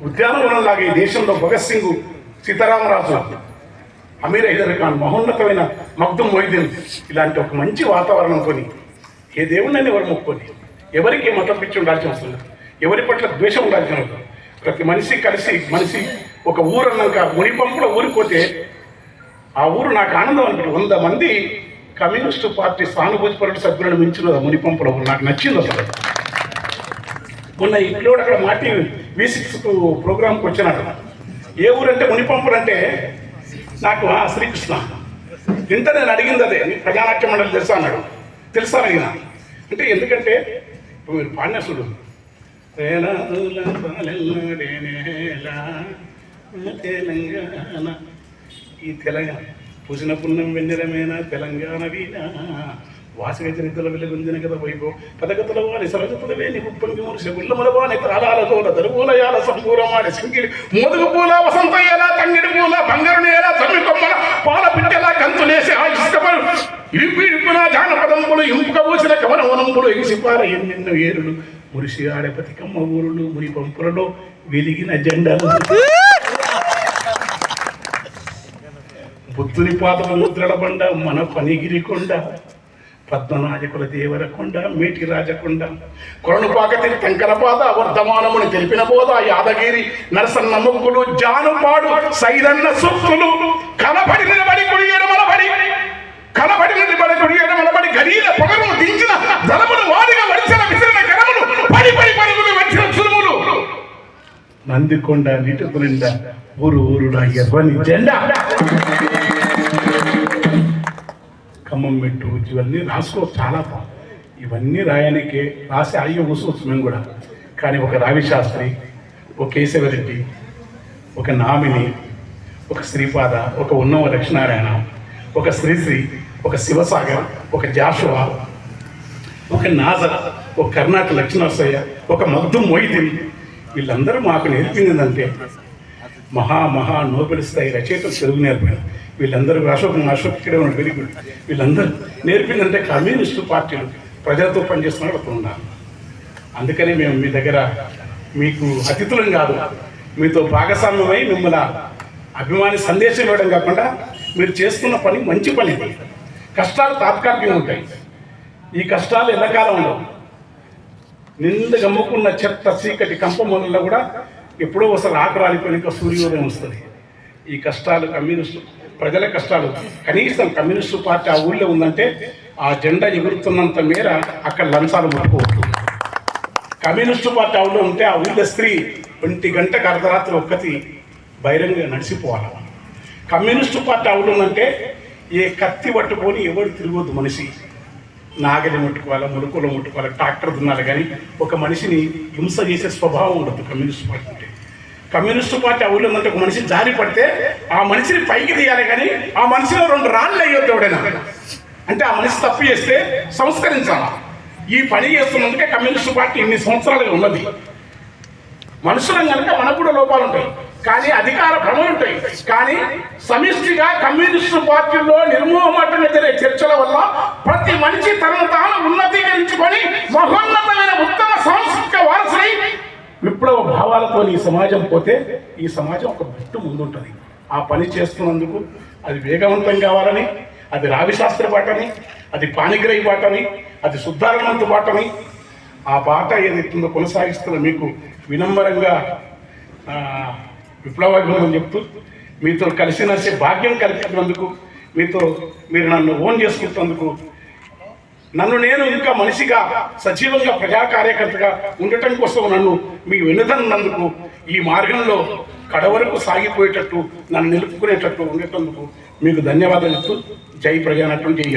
ఉద్యానవనంలాగా ఈ దేశంలో భగత్ సింగ్ సీతారామరాజు అమీర్ హైదర్ ఖాన్ మహోన్నతమైన మగ్దుమ్ మొయిదీన్ ఇలాంటి ఒక మంచి వాతావరణంతో ఏ దేవుడినైనా ఎవరు మొక్కుకొని ఎవరికి మతం పిచ్చి ఉండాల్సిన అవసరం లేదు. ఎవరి పట్ల ద్వేషం ఉండాల్సిన అవసరం ప్రతి మనిషి కలిసి మనిషి ఒక ఊరు అన్నాక మునిపంపులో ఊరిపోతే ఆ ఊరు నాకు ఆనందం అనిపించింది వంద మంది కమ్యూనిస్టు పార్టీ సానుభూతి పరుడు సభ్యులను మించిన మునిపంపులో ఊరు. నాకు నచ్చింది అసలు. మొన్న ఇంట్లో అక్కడ మాటి వి సిక్స్ ప్రోగ్రామ్కి వచ్చినాడు ఏ ఊరంటే మునిపంపుడు అంటే నాకు శ్రీకృష్ణ. ఇంత నేను అడిగింది అదే ప్రజానాట్య మండలి తెలుసా అన్నాడు. తెలుసా అడిగిన. అంటే ఎందుకంటే ఇప్పుడు మీరు పాడినసుడు వేలాదుల తెలంగాణ. ఈ తెలంగాణ. పూసిన పుణ్యం వెన్నెలమైన తెలంగాణ వీణ. వాసగ చరిత్ర వెలుగుందిన కదా వైభవం పదగతుల వారి సరగతుల వేని ఉప్పంగి మురిసి గుళ్ళముల వాని తాళాలతోల దరువులయాల సంపూరమాడి సింగిడి మోదుగు పూల ఎలా తంగిడి పూల బంగారు ఎలా తమ్మి కొమ్మల పాల పిట్టెలా కంతులేసి ఆ ఇరుపు ఇరుపున జానపదంబులు ఇంపుక పూసిన కవనవనంబులు ఎగిసిపార ఎన్నెన్నో ఏరులు మురిసి ఆడపతి కమ్మ ఊరులు మురి పంపులలో వెలిగిన జెండాలు బుద్ధుని పాదము ముద్రల బండ మన పనిగిరి కొండ పద్మనాయకుల దేవరకొండ మేటి రాజకొండ కొరణుపాకతి కంకరపాద వర్ధమానముని తెలిపిన బోధ యాదగిరి నరసన్న ముగ్గులు జానుపాడు సైరన్న సుక్కులు కనబడి నిలబడి కుడి ఎడమలబడి కనబడి నిలబడి కుడి ఎడమలబడి గరీల పొగను దించిన ధనమును వాడిగా వడిచిన విసిరిన కరములు పడి పడి పరుగులు వచ్చిన చురుములు. నందికొండ నిటుకు నిండా ఊరు ఊరుడా ఎర్రని జెండా. ఖమ్మం పెట్టు ఇవన్నీ రాసుకోవచ్చు చాలా బాగుంది. ఇవన్నీ రాయడానికి రాసి అయ్యో కూసుకోవచ్చు మేము కూడా. కానీ ఒక రావి శాస్త్రి ఒక కేశవరెడ్డి ఒక నామిని ఒక శ్రీపాద ఒక ఉన్నవ లక్ష్మీనారాయణ ఒక శ్రీశ్రీ ఒక శివసాగర్ ఒక జాషువా ఒక నాజర్ ఒక కర్ణాటక లక్ష్మీనరసయ్య ఒక మగ్ధు మొయిదిన్. వీళ్ళందరూ మాకు నేర్పింది ఏంటంటే మహా మహా నోబెల్ స్థాయి రచయితలు తెలుగు నేర్పారు. వీళ్ళందరూ అశోక్ అశోక్ ఇక్కడే ఉన్నాడు వెరీ గుడ్. వీళ్ళందరూ నేర్పిందంటే కమ్యూనిస్టు పార్టీలు ప్రజలతో పనిచేస్తున్న అక్కడ ఉన్నారు. అందుకని మేము మీ దగ్గర మీకు అతిథులం కాదు. మీతో భాగస్వామ్యమై మిమ్మల్ని అభిమాని సందేశం ఇవ్వడం కాకుండా మీరు చేస్తున్న పని మంచి పని. కష్టాలు తాత్కాలికంగా ఉంటాయి. ఈ కష్టాలు ఎండాకాలంలో ఉండవు నిండు గమ్ముకున్న చెత్త చీకటి కంప మొదల్లో కూడా ఎప్పుడో ఒకసారి ఆకు రాలిపోయినాక సూర్యోదయం వస్తుంది. ఈ కష్టాలు కమ్యూనిస్టు ప్రజల కష్టాలు. కనీసం కమ్యూనిస్టు పార్టీ ఆ ఊళ్ళో ఉందంటే ఆ జెండా ఎగురుతున్నంత మేర అక్కడ లంచాలు ముట్టుకోవచ్చు కమ్యూనిస్టు పార్టీ ఆ ఊళ్ళో ఉంటే ఆ ఊళ్ళో స్త్రీ ఒంటి గంటకు అర్ధరాత్రి ఒక్కటి బహిరంగ నడిచిపోవాలి? కమ్యూనిస్టు పార్టీ ఆ ఊళ్ళో ఉందంటే ఏ కత్తి పట్టుకొని ఎవరు తిరగొద్దు మనిషి. నాగలి ముట్టుకోవాలి మురుకులు ముట్టుకోవాలి ట్రాక్టర్ దున్నాలి కానీ ఒక మనిషిని హింస చేసే స్వభావం ఉండదు కమ్యూనిస్ట్ పార్టీ అంటే కమ్యూనిస్ట్ పార్టీ ఆ ఊళ్ళో ఉందంటే ఒక మనిషి జారి పడితే ఆ మనిషిని పైకి తీయాలి కానీ ఆ మనిషిలో రెండు రాళ్ళు అయ్యొద్దు ఎవడైనా. అంటే ఆ మనిషి తప్పు చేస్తే సంస్కరించాలి? ఈ పని చేస్తున్నందుకే కమ్యూనిస్ట్ పార్టీ ఇన్ని సంవత్సరాలుగా ఉన్నది. మనుషులం కనుక మనకు కూడా లోపాలు ఉంటాయి. కానీ అధికార భ్రమలు ఉంటాయి. కానీ సమిష్టిగా కమ్యూనిస్టు పార్టీలో నిర్మోహమాటంగా జరిగే చర్చల వల్ల ప్రతి మనిషి తనను తాను ఉన్నతీకరించుకొని మహోన్నతమైన ఉత్తమ సంస్థ భావాలతో ఈ సమాజం పోతే ఈ సమాజం ఒక బిట్టు ముందుంటుంది. ఆ పని చేస్తున్నందుకు అది వేగవంతం కావాలని అది రావిశాస్త్రి పాటని అది పానిగ్రహి బాటని అది శుద్ధారణంత పాటని ఆ బాట ఏదైతుందో కొనసాగిస్తున్న మీకు వినమ్రంగా ఆ, విప్లవాభిమానం చెప్తూ మీతో కలిసి భాగ్యం కల్పించినందుకు మీతో మీరు నన్ను ఓన్ చేసుకుంటున్నందుకు నన్ను నేను ఇంకా మనిషిగా సజీవంగా ప్రజా కార్యకర్తగా ఉండటం కోసం నన్ను మీ వెనుదన్నందుకు ఈ మార్గంలో కడవరకు సాగిపోయేటట్టు నన్ను నిలుపుకునేటట్టు ఉండేటందుకు మీకు ధన్యవాదాలు ఇస్తూ జై ప్రజానటం జై